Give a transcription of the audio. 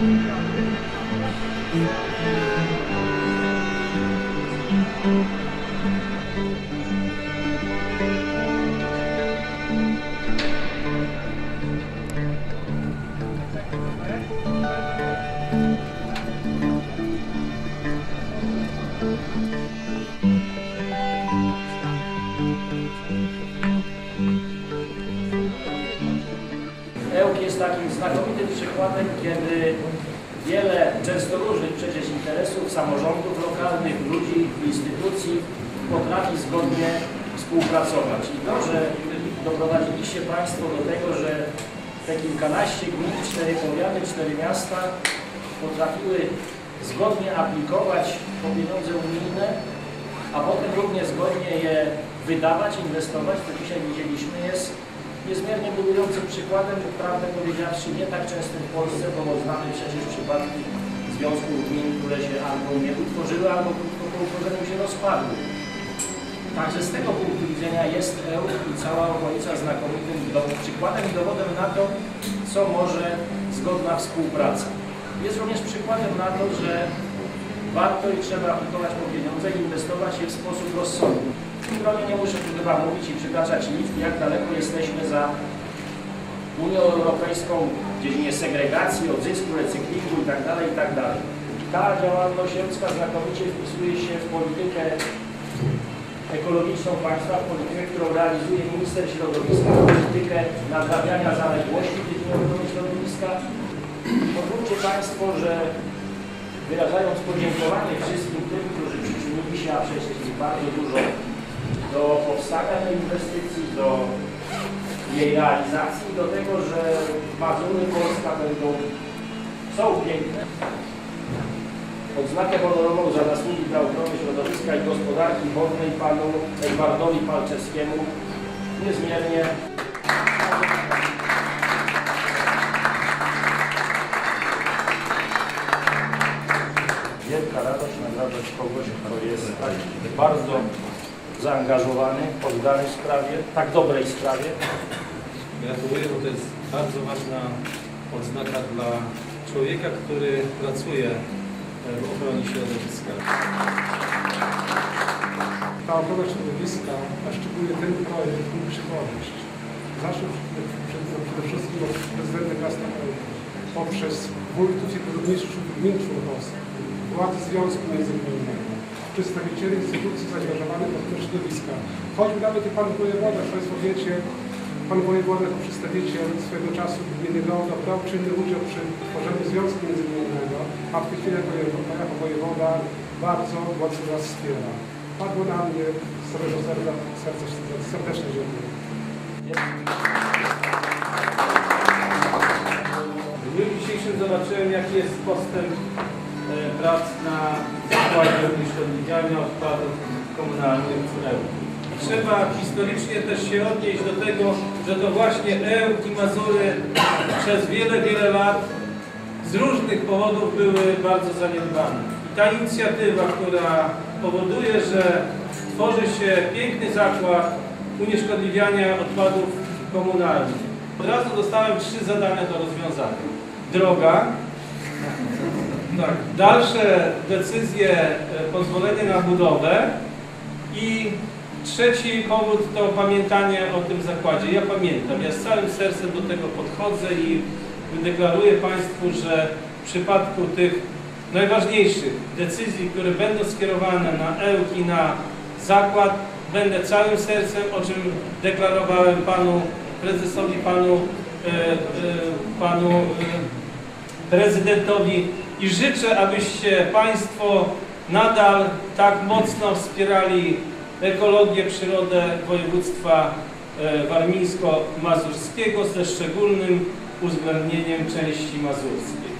Thank you. Takim znakomitym przykładem, kiedy wiele, często różnych przecież interesów, samorządów lokalnych, ludzi, instytucji potrafi zgodnie współpracować. I to, że doprowadziliście Państwo do tego, że te kilkanaście gmin, cztery powiaty, cztery miasta potrafiły zgodnie aplikować po pieniądze unijne, a potem równie zgodnie je wydawać, inwestować, to dzisiaj widzieliśmy, jest niezmiernie budującym przykładem, prawdę powiedziawszy, nie tak częstym w Polsce, bo znamy przecież przypadki związków gmin, które się albo nie utworzyły, albo po utworzeniu się rozpadły. Także z tego punktu widzenia jest EU i cała okolica znakomitym przykładem i dowodem na to, co może zgodna współpraca. Jest również przykładem na to, że warto i trzeba aplikować po pieniądze i inwestować je w sposób rozsądny. W tym gronie nie muszę tu chyba mówić i przytaczać liczb, jak daleko jesteśmy za Unią Europejską w dziedzinie segregacji, odzysku, recyklingu itd. itd. Ta działalność ludzka znakomicie wpisuje się w politykę ekologiczną państwa, w politykę, którą realizuje minister środowiska, politykę nadrabiania zaległości w dziedzinie ochrony środowiska. Pozwólcie Państwo, że wyrażając podziękowanie wszystkim tym, którzy przyczynili się, a przecież bardzo dużo, do powstania tej inwestycji, do jej realizacji, do tego, że Mazury Polska będą, są piękne. Odznakę honorową za zasługi dla ochrony środowiska i gospodarki wodnej panu Edwardowi Palczewskiemu niezmiernie zaangażowany, oddany w sprawie, tak dobrej sprawie. Gratuluję, bo to jest bardzo ważna odznaka dla człowieka, który pracuje e, w ochronie środowiska. Ta ochrona środowiska, a szczególnie ten projekt mógł przychodzić. Zaczął przede, wszystkim od prezydenta miasta poprzez wójtów i burmistrzów gmin członkowskich, władz Związku Międzynarodowego, przedstawicieli instytucji zaangażowanych w ochronę środowiska. Choćby nawet i pan wojewoda, Państwo wiecie, pan wojewoda jako przedstawiciel swego czasu gminy Gołda brał czynny udział przy tworzeniu Związku Międzynarodowego, a w tej chwili jako wojewoda, bardzo mocno nas wspiera. Padło na mnie z całego serca, serca serdecznie dziękuję. W dniu dzisiejszym zobaczyłem, jaki jest postęp prac na zakładzie unieszkodliwiania odpadów komunalnych w Ełku. Trzeba historycznie też się odnieść do tego, że to właśnie Ełk i Mazury przez wiele, wiele lat z różnych powodów były bardzo zaniedbane. I ta inicjatywa, która powoduje, że tworzy się piękny zakład unieszkodliwiania odpadów komunalnych. Od razu dostałem trzy zadania do rozwiązania. Droga, tak, dalsze decyzje, e, pozwolenie na budowę i trzeci powód to pamiętanie o tym zakładzie. Ja pamiętam, ja z całym sercem do tego podchodzę i deklaruję Państwu, że w przypadku tych najważniejszych decyzji, które będą skierowane na EłK i na zakład, będę całym sercem, o czym deklarowałem Panu Prezesowi, Panu, e, e, panu e, Prezydentowi i życzę, abyście Państwo nadal tak mocno wspierali ekologię, przyrodę województwa e, warmińsko-mazurskiego ze szczególnym uwzględnieniem części mazurskiej.